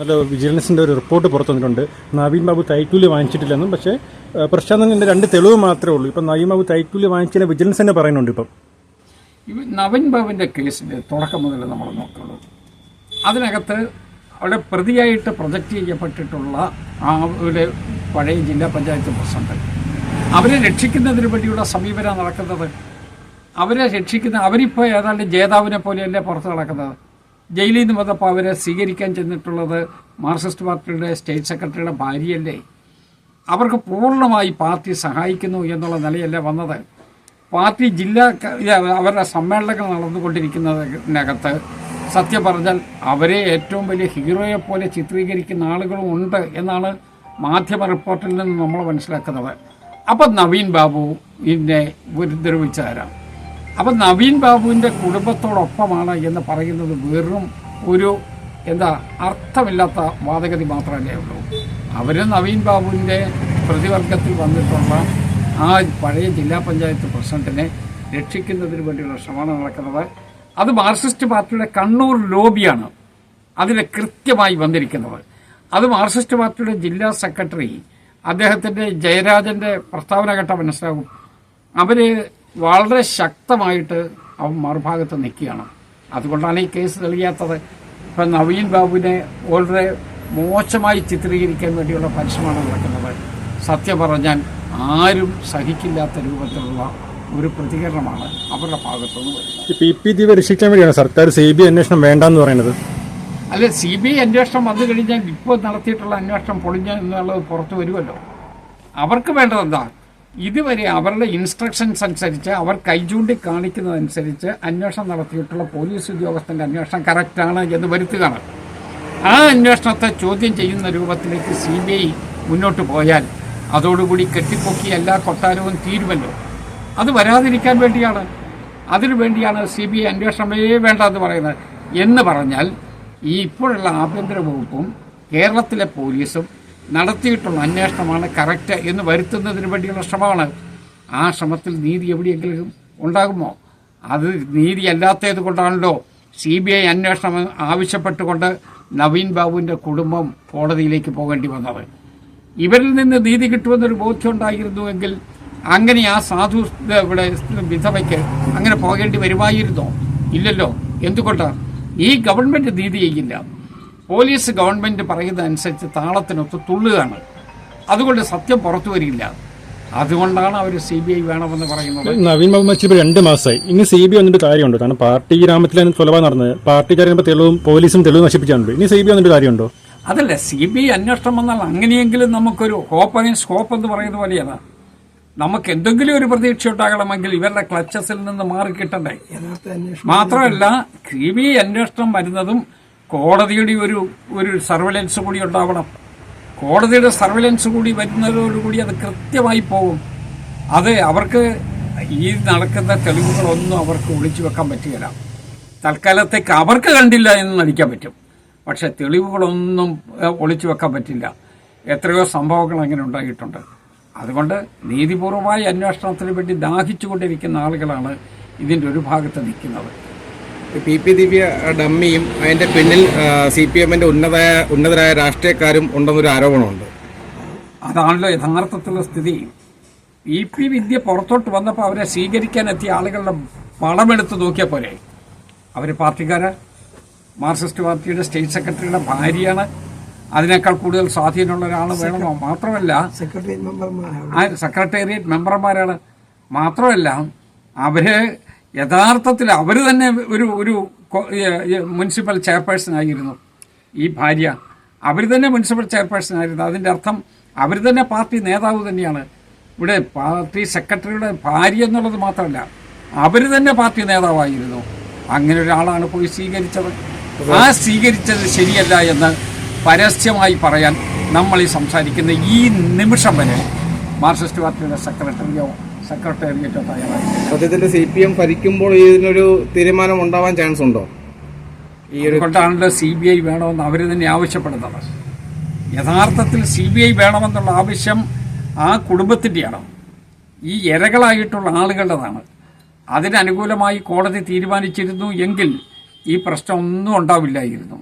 നല്ല വിജിലൻസിന്റെ ഒരു റിപ്പോർട്ട് പുറത്തു വന്നിട്ടുണ്ട്. നവീൻ ബാബു തൈക്കൂലി വാങ്ങിച്ചിട്ടില്ലെന്നും പക്ഷേ ഏഹ്, പ്രശാന്തന്റെ രണ്ട് തെളിവ് മാത്രമേ ഉള്ളൂ. ഇപ്പം നവീൻ ബാബു തൈക്കൂലി വാങ്ങിച്ചതിന് വിജിലൻസ് തന്നെ പറയുന്നുണ്ട് ഇപ്പം. നവീൻ ബാബുവിന്റെ കേസിൽ തുടക്കം മുതൽ നമ്മൾ നോക്കുള്ളൂ. അതിനകത്ത് അവിടെ പ്രതിയായിട്ട് പ്രൊജക്റ്റ് ചെയ്യപ്പെട്ടിട്ടുള്ള ഒരു പഴയ ജില്ലാ പഞ്ചായത്ത് പ്രസിഡന്റ്. അവരെ രക്ഷിക്കുന്നതിന് വേണ്ടിയുള്ള സമീപനം നടക്കുന്നത്. അവരെ രക്ഷിക്കുന്ന അവരിപ്പോൾ ഏതാണ്ട് ജേതാവിനെ പോലെയല്ലേ പുറത്ത് നടക്കുന്നത്. ജയിലിൽ നിന്ന് വന്നപ്പോൾ അവരെ സ്വീകരിക്കാൻ ചെന്നിട്ടുള്ളത് മാർക്സിസ്റ്റ് പാർട്ടിയുടെ സ്റ്റേറ്റ് സെക്രട്ടറിയുടെ ഭാര്യയല്ലേ അവർക്ക് പൂർണമായി പാർട്ടി സഹായിക്കുന്നു എന്നുള്ള നിലയല്ലേ വന്നത്. പാർട്ടി ജില്ലാ അവരുടെ സമ്മേളനങ്ങൾ നടന്നുകൊണ്ടിരിക്കുന്നതിനകത്ത് സത്യം പറഞ്ഞാൽ അവരെ ഏറ്റവും വലിയ ഹീറോയെ പോലെ ചിത്രീകരിക്കുന്ന ആളുകളും ഉണ്ട് എന്നാണ് മാധ്യമ റിപ്പോർട്ടിൽ നിന്ന് നമ്മൾ മനസ്സിലാക്കുന്നത്. അപ്പം നവീൻ ബാബു ഇതിനെ ഉപദ്രവിച്ചു തരാം അപ്പം നവീൻ ബാബുവിന്റെ കുടുംബത്തോടൊപ്പമാണ് എന്ന് പറയുന്നത് വെറും ഒരു എന്താ അർത്ഥമില്ലാത്ത വാദഗതി മാത്രമല്ലേ ഉള്ളൂ. അവർ നവീൻ ബാബുവിന്റെ പ്രതിവർഗത്തിൽ വന്നിട്ടുള്ള ആ പഴയ ജില്ലാ പഞ്ചായത്ത് പ്രസിഡന്റിനെ രക്ഷിക്കുന്നതിന് വേണ്ടിയുള്ള ശ്രമമാണ് നടക്കുന്നത്. അത് മാർക്സിസ്റ്റ് പാർട്ടിയുടെ കണ്ണൂർ ലോബിയാണ് അതിന് കൃത്യമായി വന്നിരിക്കുന്നത്. അത് മാർക്സിസ്റ്റ് പാർട്ടിയുടെ ജില്ലാ സെക്രട്ടറി അദ്ദേഹത്തിന്റെ ജയരാജന്റെ പ്രസ്താവന കേട്ട മനസ്സിലാകും അവർ വളരെ ശക്തമായിട്ട് അവൻ മറുഭാഗത്ത് നിൽക്കുകയാണ്. അതുകൊണ്ടാണ് ഈ കേസ് തെളിയാത്തത്. ഇപ്പം നവീൻ ബാബുവിനെ വളരെ മോശമായി ചിത്രീകരിക്കാൻ വേണ്ടിയുള്ള പരിശ്രമമാണ് നടക്കുന്നത്. സത്യം പറഞ്ഞാൽ ആരും സഹിക്കില്ലാത്ത രൂപത്തിലുള്ള ഒരു പ്രതികരണമാണ് അവരുടെ ഭാഗത്തു നിന്ന് വരുന്നത് പി രക്ഷിക്കാൻ വേണ്ടിയാണ് സർക്കാർ സി ബി അന്വേഷണം വേണ്ടെന്ന് പറയുന്നത്. അല്ല സി ബി ഐ അന്വേഷണം വന്നു കഴിഞ്ഞാൽ ഇപ്പോൾ നടത്തിയിട്ടുള്ള അന്വേഷണം പൊളിഞ്ഞ എന്നുള്ളത് പുറത്തു വരുമല്ലോ. അവർക്ക് വേണ്ടത് എന്താ? ഇതുവരെ അവരുടെ ഇൻസ്ട്രക്ഷൻസ് അനുസരിച്ച് അവർ കൈചൂണ്ടി കാണിക്കുന്നതനുസരിച്ച് അന്വേഷണം നടത്തിയിട്ടുള്ള പോലീസ് ഉദ്യോഗസ്ഥന്റെ അന്വേഷണം കറക്റ്റാണ് എന്ന് വരുത്തുകയാണ്. ആ അന്വേഷണത്തെ ചോദ്യം ചെയ്യുന്ന രൂപത്തിലേക്ക് സി ബി ഐ മുന്നോട്ട് പോയാൽ അതോടുകൂടി കെട്ടിപ്പൊക്കി എല്ലാ കൊട്ടാരവും തീരുമല്ലോ. അത് വരാതിരിക്കാൻ വേണ്ടിയാണ്. അതിനു വേണ്ടിയാണ് സി ബി ഐ അന്വേഷണമേ വേണ്ട എന്ന് പറയുന്നത്. എന്ന് പറഞ്ഞാൽ ഈ ഇപ്പോഴുള്ള ആഭ്യന്തര വകുപ്പും കേരളത്തിലെ പോലീസും നടത്തിയിട്ടുള്ള അന്വേഷണമാണ് കറക്റ്റ് എന്ന് വരുത്തുന്നതിന് വേണ്ടിയുള്ള ശ്രമമാണ്. ആ ശ്രമത്തിൽ നീതി എവിടെയെങ്കിലും ഉണ്ടാകുമോ? അത് നീതി അല്ലാത്തത് കൊണ്ടാണല്ലോ സി ബി ഐ അന്വേഷണം ആവശ്യപ്പെട്ടുകൊണ്ട് നവീൻ ബാബുവിന്റെ കുടുംബം കോടതിയിലേക്ക് പോകേണ്ടി വന്നത്. ഇവരിൽ നിന്ന് നീതി കിട്ടുമെന്നൊരു ബോധ്യം ഉണ്ടായിരുന്നുവെങ്കിൽ അങ്ങനെ ആ സാധു ഇവിടെ വിധവയ്ക്ക് അങ്ങനെ പോകേണ്ടി വരുമായിരുന്നോ? ഇല്ലല്ലോ. എന്തുകൊണ്ടാണ് ഈ ഗവൺമെന്റ് നീതി ചെയ്യില്ല. പോലീസ് ഗവൺമെന്റ് പറയുന്ന അനുസരിച്ച് താളത്തിനൊത്ത് തുള്ളുകയാണ്. അതുകൊണ്ട് സത്യം പുറത്തു വരില്ല. അതുകൊണ്ടാണ് അവർ സി ബി ഐ വേണമെന്ന് പറയുന്നത്. നവീൻ ബാബു ഇപ്പോൾ രണ്ട് മാസമായി. ഇനി സി ബി ഐ വന്നിട്ട് കാര്യമുണ്ടോ? കാരണം പാർട്ടി ഗ്രാമത്തിലാണ് കൊലപാതകം നടന്നത് പാർട്ടിക്കാരെ തെളിവും പോലീസും തെളിവ് നശിപ്പിച്ചാണല്ലോ ഇനി സി ബി ഐ വന്നിട്ട് കാര്യമുണ്ടോ? അതല്ല സി ബി ഐ അന്വേഷണം വന്നാൽ അങ്ങനെയെങ്കിലും നമുക്കൊരു ഹോപ്പ് അഗൈൻസ് സ്കോപ്പ് എന്ന് പറയുന്ന പോലെയാണ് നമുക്ക് എന്തെങ്കിലും ഒരു പ്രതീക്ഷ ഉണ്ടാകണമെങ്കിൽ ഇവരുടെ ക്ലച്ചസിൽ നിന്ന് മാറി കിട്ടണ്ടേ. മാത്രമല്ല സി ബി ഐ അന്വേഷണം വരുന്നതും കോടതിയുടെ ഒരു ഒരു സർവൈലൻസ് കൂടി ഉണ്ടാവണം. കോടതിയുടെ സർവൈലൻസ് കൂടി വരുന്നതോടുകൂടി അത് കൃത്യമായി പോകും. അത് അവർക്ക് ഈ നടക്കുന്ന തെളിവുകളൊന്നും അവർക്ക് ഒളിച്ചു വെക്കാൻ പറ്റുകയില്ല. തൽക്കാലത്തേക്ക് അവർക്ക് കണ്ടില്ല എന്ന് നടിക്കാൻ പറ്റും. പക്ഷെ തെളിവുകളൊന്നും ഒളിച്ചു വെക്കാൻ പറ്റില്ല. എത്രയോ സംഭവങ്ങൾ അങ്ങനെ ഉണ്ടായിട്ടുണ്ട്. അതുകൊണ്ട് നീതിപൂർവമായ അന്വേഷണത്തിന് വേണ്ടി ദാഹിച്ചുകൊണ്ടിരിക്കുന്ന ആളുകളാണ് ഇതിന്റെ ഒരു ഭാഗത്ത് നിൽക്കുന്നത്. പി പി ദിവ്യ ഡമ്മിയും അതിന്റെ പിന്നിൽ സി പി എമ്മിന്റെ ഉന്നതായ ഉന്നതരായ രാഷ്ട്രീയക്കാരും ഉണ്ടെന്നൊരു ആരോപണമുണ്ട്. അതാണല്ലോ യഥാർത്ഥത്തിലുള്ള സ്ഥിതി. ഇ പി വിദ്യ പുറത്തോട്ട് വന്നപ്പോൾ അവരെ സ്വീകരിക്കാൻ എത്തിയ ആളുകളുടെ പണമെടുത്ത് നോക്കിയ പോലെ അവർ പാർട്ടിക്കാര്. മാർക്സിസ്റ്റ് പാർട്ടിയുടെ സ്റ്റേറ്റ് സെക്രട്ടറിയുടെ ഭാര്യയാണ്. അതിനേക്കാൾ കൂടുതൽ സ്വാധീനമുള്ള ഒരാൾ വേണമോ? മാത്രമല്ല ആ സെക്രട്ടേറിയറ്റ് മെമ്പർമാരാണ്. മാത്രമല്ല അവർ യഥാർത്ഥത്തിൽ അവർ തന്നെ ഒരു ഒരു മുനിസിപ്പൽ ചെയർപേഴ്സൺ ആയിരുന്നു. ഈ ഭാര്യ. അവർ തന്നെ മുനിസിപ്പൽ ചെയർപേഴ്സൺ ആയിരുന്നു. അതിന്റെ അർത്ഥം അവർ തന്നെ പാർട്ടി നേതാവ് തന്നെയാണ്. ഇവിടെ പാർട്ടി സെക്രട്ടറിയുടെ ഭാര്യ എന്നുള്ളത് മാത്രമല്ല അവർ തന്നെ പാർട്ടി നേതാവായിരുന്നു. അങ്ങനെ ഒരാളാണ് പോയി സ്വീകരിച്ചത്. ആ സ്വീകരിച്ചത് ശരിയല്ല എന്ന് പരസ്യമായി പറയാൻ നമ്മൾ ഈ സംസാരിക്കുന്ന ഈ നിമിഷം വരെ മാർക്സിസ്റ്റ് പാർട്ടിയുടെ സെക്രട്ടറിയോ സെക്രട്ടേറിയറ്റോ തയ്യാറായി. സത്യത്തിൽ സി പി എം ഭരിക്കുമ്പോൾ ഇതിനൊരു തീരുമാനം ഉണ്ടാവാൻ ചാൻസ് ഉണ്ടോ? ഈ ഒരു അതുകൊണ്ടാണല്ലോ സി ബി ഐ വേണമെന്ന് അവർ തന്നെ ആവശ്യപ്പെടുന്നത്. യഥാർത്ഥത്തിൽ സി ബി ഐ വേണമെന്നുള്ള ആവശ്യം ആ കുടുംബത്തിന്റെയാണ് ഈ ഇരകളായിട്ടുള്ള ആളുകളുടേതാണ്. അതിനനുകൂലമായി കോടതി തീരുമാനിച്ചിരുന്നു എങ്കിൽ ഈ പ്രശ്നം ഒന്നും ഉണ്ടാവില്ലായിരുന്നു.